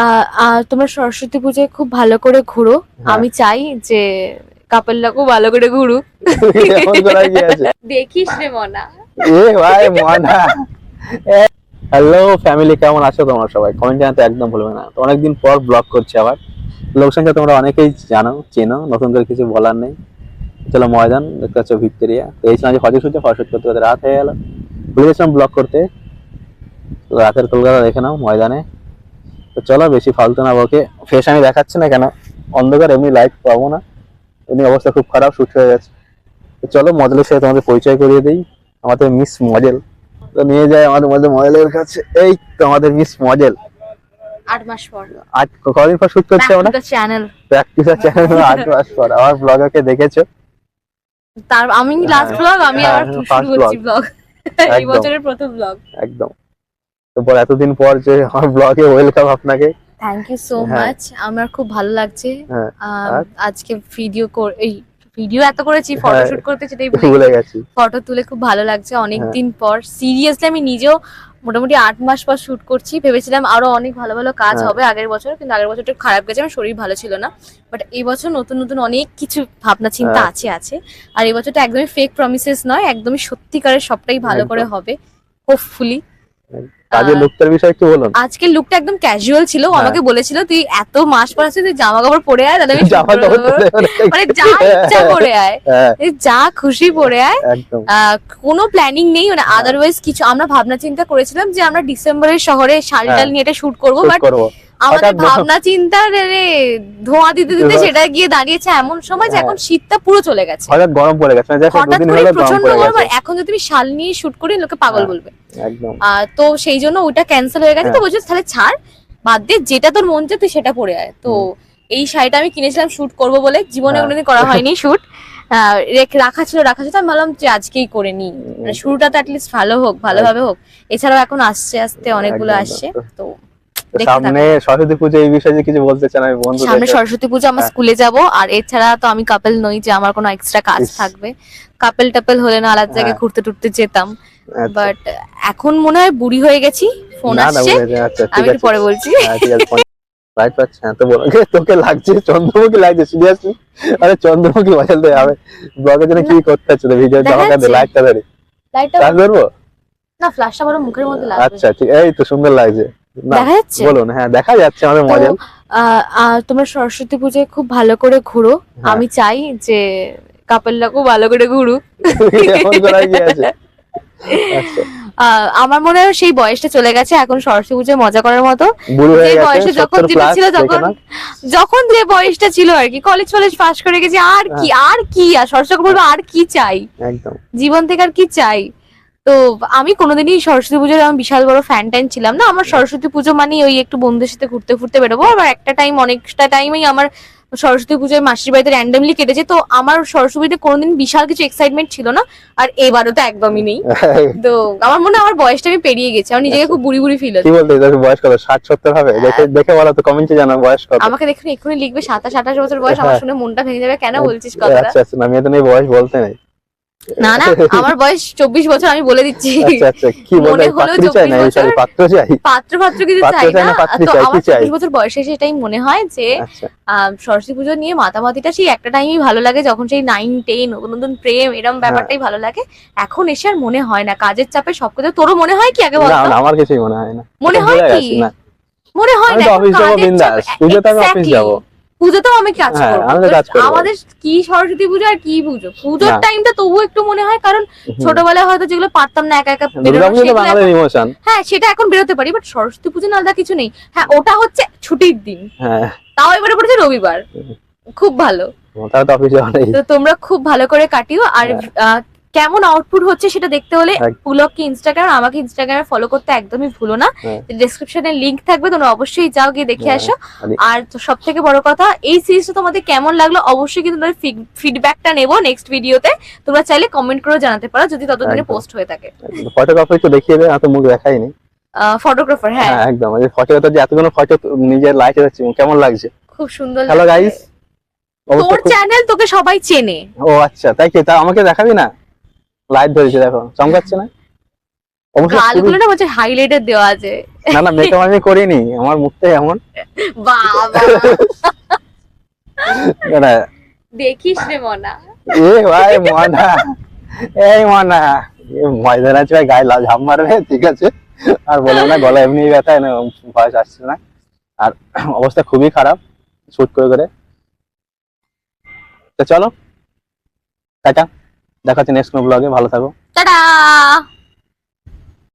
আহ, তোমরা সরস্বতী পুজোয় খুব ভালো করে ঘুরো। হ্যাঁ। আমি চাই যে কাপেলরা খুব ভালো করে ঘুরুক। দেখিস রে মনা। এ ভাই মনা। হ্যালো ফ্যামিলি কেমন আছো তোমরা সবাই? কমেন্ট জানাতে একদম ভুলবে না। তো অনেকদিন পর ব্লগ করছি আবার। লোক সংখ্যা তোমরা অনেকেই জানো চেনো নতুন করে কিছু বলার নেই। চলো ময়দান দেখতে পাচ্ছ ভিক্টোরিয়া। তো এই সময় হজে সূর্য ফসল করতে করতে রাত হয়ে গেল। ভুলে গেছিলাম ব্লগ করতে। তো রাতের কলকাতা দেখে নাও ময়দানে। তো চলো বেশি ফালতু না বকে। ফেস আমি দেখাচ্ছি না কেন? অন্ধকার এমনি লাইট পাবো না। এমনি অবস্থা খুব খারাপ শুট হয়ে গেছে। তো চলো মডেলের সাথে তোমাদের পরিচয় করিয়ে দিই। আমাদের মিস মডেল তো নিয়ে যায় আমাদের মধ্যে মডেলের কাছে। এই তো আমাদের মিস মডেল আট মাস পর। আজ কদিন পর শুট করছে আমরা? চ্যানেল প্র্যাকটিসের চ্যানেল আট মাস পর। আমার ব্লগারকে দেখেছ? তার আমি লাস্ট হ্যাঁ, ব্লগ আমি হ্যাঁ, শুরু করছি ব্লগ এই বছরের প্রথম ব্লগ একদম। তো পর এতদিন পর যে আমার ব্লগে ওয়েলকাম আপনাকে। Thank you so. মাচ আমার খুব ভালো লাগছে। হ্যাঁ, আজকে ভিডিও এই ভিডিও এত করেছি হ্যাঁ। ফটোশুট করতে সেটাই ভুলে গেছি। ফটো তুলে খুব ভালো লাগছে অনেক হ্যাঁ। দিন পর। সিরিয়াসলি আমি নিজেও মোটামুটি আট মাস পর শুট করছি। ভেবেছিলাম আরও অনেক ভালো ভালো কাজ হ্যাঁ। হবে আগের বছর কিন্তু আগের বছর একটু খারাপ গেছে আমার শরীর ভালো ছিল না। বাট এই বছর নতুন নতুন অনেক কিছু ভাবনা চিন্তা। আছে আছে। আর এই বছরটা একদমই ফেক প্রমিসেস নয় একদমই সত্যিকারের সবটাই ভালো করে হবে হোপফুলি কাজের লুকটার বিষয়ে একটু বলুন। আজকে লুকটা একদম ক্যাজুয়াল ছিল হ্যাঁ। আমাকে বলেছিল তুই এত মাস পর আছিস তুই জামা কাপড় পরে আয় তাহলে আমি জামা কাপড় মানে যা ইচ্ছা পরে আয়। হ্যাঁ। যা খুশি পরে আয়। আহ, কোনো প্ল্যানিং নেই মানে হ্যাঁ। আদারওয়াইজ কিছু আমরা ভাবনা চিন্তা করেছিলাম যে আমরা ডিসেম্বরের শহরে শাল হ্যাঁ। টাল নিয়ে এটা শুট করব বাট আমাদের ভাবনা চিন্তা রে ধোঁয়া দিতে দিতে সেটা গিয়ে দাঁড়িয়েছে এমন সময় যে হ্যাঁ। এখন শীতটা পুরো চলে গেছে। হঠাৎ গরম পড়ে গেছে। মানে হঠাৎ করে প্রচণ্ড গরম আর এখন যদি তুমি শাল নিয়ে শুট করি লোকে পাগল হ্যাঁ। বলবে। একদম। তো সেই জন্য ওটা ক্যান্সেল হয়ে গেছে। তো হ্যাঁ। বলছে তাহলে ছাড় বাদ দিয়ে যেটা তোর মন চায় তুই সেটা পরে আয়। তো এই শাড়িটা আমি কিনেছিলাম শুট করব বলে জীবনে। কোনোদিন করা হয়নি শুট। রাখা ছিল রাখা ছিল আমি ভাবলাম যে আজকেই করে নি মানে শুরুটা তো অ্যাটলিস্ট ভালো হোক ভালোভাবে হোক। এছাড়াও এখন আসছে আসতে অনেকগুলো আসছে তো সামনে সরস্বতী পুজো এই বিষয়ে কিছু বলতে চান আমি বন্ধু সামনে সরস্বতী পুজো আমার হ্যাঁ। স্কুলে যাব আর এছাড়া তো আমি কাপেল নই যে আমার কোনো এক্সট্রা কাজ থাকবে। কাপেল টাপেল হলে না আলাদা জায়গায় হ্যাঁ। ঘুরতে টুরতে যেতাম। আচ্ছা। বাট এখন মনে হয় বুড়ি হয়ে গেছি ফোন আসছে। আচ্ছা, আমি একটু পরে বলছি। হ্যাঁ, ফোন- লাইট পাচ্ছে হ্যাঁ তো বলো। তোকে লাগছে? চন্দ্রমুখী লাগছে সিরিয়াসলি? আরে চন্দ্রমুখী বসাতে হবে ব্লগের জন্য কি করতে হচ্ছে ভিডিও জামা কাটে লাইটটা ধরে। লাইটটা করব না ফ্ল্যাশটা বড় মুখের মধ্যে লাগবে। আচ্ছা ঠিক এই তো সুন্দর লাগছে। দেখা যাচ্ছে? বলুন হ্যাঁ দেখা যাচ্ছে আমাদের আহ, তোমরা সরস্বতী পুজোয় খুব ভালো করে ঘুরো। হ্যাঁ। আমি চাই যে কাপেলরা খুব ভালো করে ঘুরুক আচ্ছা। আমার মনে হয় সেই বয়সটা চলে গেছে এখন সরস্বতী পুজোয় মজা করার মতো। হয়ে বয়সে যখন যেটা ছিল তখন যখন যে বয়সটা ছিল আর কি কলেজ ফলেজ পাস করে গেছি আর কি হ্যাঁ। আর কি আর সরস্বতী বলব আর কি চাই? জীবন থেকে আর কি চাই? তো আমি কোনোদিনই সরস্বতী পুজোর আমি বিশাল বড় ফ্যান টাইম ছিলাম না। আমার সরস্বতী পুজো মানে ওই একটু বন্ধুদের সাথে ঘুরতে ফুরতে বেরোবো। আবার একটা টাইম অনেকটা টাইমেই আমার সরস্বতী পুজোয় মাসির বাড়িতে র্যান্ডামলি কেটেছে। তো আমার সরস্বতী পুজোতে কোনোদিন বিশাল কিছু এক্সাইটমেন্ট ছিল না। আর এবারও তো একদমই নেই। তো আমার মনে হয় আমার বয়সটা আমি পেরিয়ে গেছি। আমার নিজেকে খুব বুড়ি বুড়ি ফিল হচ্ছে। কি বলতে তোর বয়স কত? ষাট সত্তর হবে? দেখে দেখে বলো তো কমেন্টে জানাও বয়স কত। আমাকে দেখুন এক্ষুনি লিখবে সাতাশ আঠাশ বছর বয়স। আমার হ্যাঁ। শুনে মনটা ভেঙে যাবে। কেন বলছিস কথাটা? আচ্ছা আচ্ছা আমি তো নেই বয়স বলতে নেই। না না আমার বয়স চব্বিশ বছর আমি বলে দিচ্ছি। আচ্ছা আচ্ছা কি মনে হলো পাত্রী চাই না? 24 সরি বছর। পাত্র পাত্র পাত্র কিছু চাই চাই না। না, তো আমার চব্বিশ বছর বয়সে সেটাই মনে হয় যে আচ্ছা। সরস্বতী পুজো নিয়ে মাতামাতিটা সেই একটা টাইমই ভালো লাগে যখন সেই নাইন টেন নতুন প্রেম এরম হ্যাঁ। ব্যাপারটাই ভালো লাগে। এখন এসে আর মনে হয় না কাজের চাপে সব সবকিছু তোরও মনে হয় কি আগে না আমার কিছুই মনে হয় না। মনে হয় কি? মনে হয় না অফিস যাব বিন্দাস। পুজোতে আমি অফিস যাব। পুজোতেও আমি কাজ হ্যাঁ, করব? তো তো আমাদের কি সরস্বতী পুজো আর কি পুজো? পুজোর। টাইমটা তবু একটু মনে হয় কারণ ছোটবেলায় হয়তো যেগুলো পারতাম না একা একা ইমোশন হ্যাঁ সেটা এখন বেরোতে পারি বাট সরস্বতী পুজো না আলাদা কিছু নেই। হ্যাঁ ওটা হচ্ছে ছুটির দিন। হ্যাঁ। তাও এবারে পড়েছে রবিবার। খুব ভালো। তোমরা খুব ভালো করে কাটিও আর কেমন আউটপুট হচ্ছে সেটা দেখতে হলে হ্যাঁ। পুলককে ইনস্টাগ্রাম আমাকে ইনস্টাগ্রামে ফলো করতে একদমই ভুলো না। হ্যাঁ। ডেসক্রিপশনে লিংক থাকবে তোমরা অবশ্যই যাও গিয়ে দেখে হ্যাঁ, আসো। আরে- সব থেকে বড় কথা এই সিরিজটা তোমাদের কেমন লাগল অবশ্যই কিন্তু তোমাদের ফিডব্যাকটা নেব নেক্সট ভিডিওতে তোমরা চাইলে কমেন্ট করে জানাতে পারো যদি ততদিনে পোস্ট হয়ে থাকে। ফটোগ্রাফার একটু দেখিয়ে দেবে আমি তো মুখ দেখাইনি ফটোগ্রাফার হ্যাঁ। হ্যাঁ একদম। এই ফটোটা যে এতগুলো ফটো নিজের লাইটে যাচ্ছে কেমন লাগছে? খুব সুন্দর হ্যালো গাইস তোর চ্যানেল তোকে সবাই চেনে। ও আচ্ছা তাই কি? তা আমাকে দেখাবি না? লাইট ধরেছে দেখো চমকাচ্ছে না? গালগুলো না বলছে হাইলাইটার দেওয়া আছে। না না মেকআপ আমি করিনি আমার মুখটা এমন। বাবা। না, দেখিস রে মনা। এ ভাই মনা। এই মনা। এ ময়দান আছে ভাই গায়ে লাল ঝাম মারবে ঠিক আছে। আর বলব না গলা এমনি ব্যথা না ভয়েস আসছে না। আর অবস্থা খুবই খারাপ শুট করে করে। তো চলো টাটা। দেখা নেক্সট নেক্সট ব্লগে ভালো থাকো। টাটা!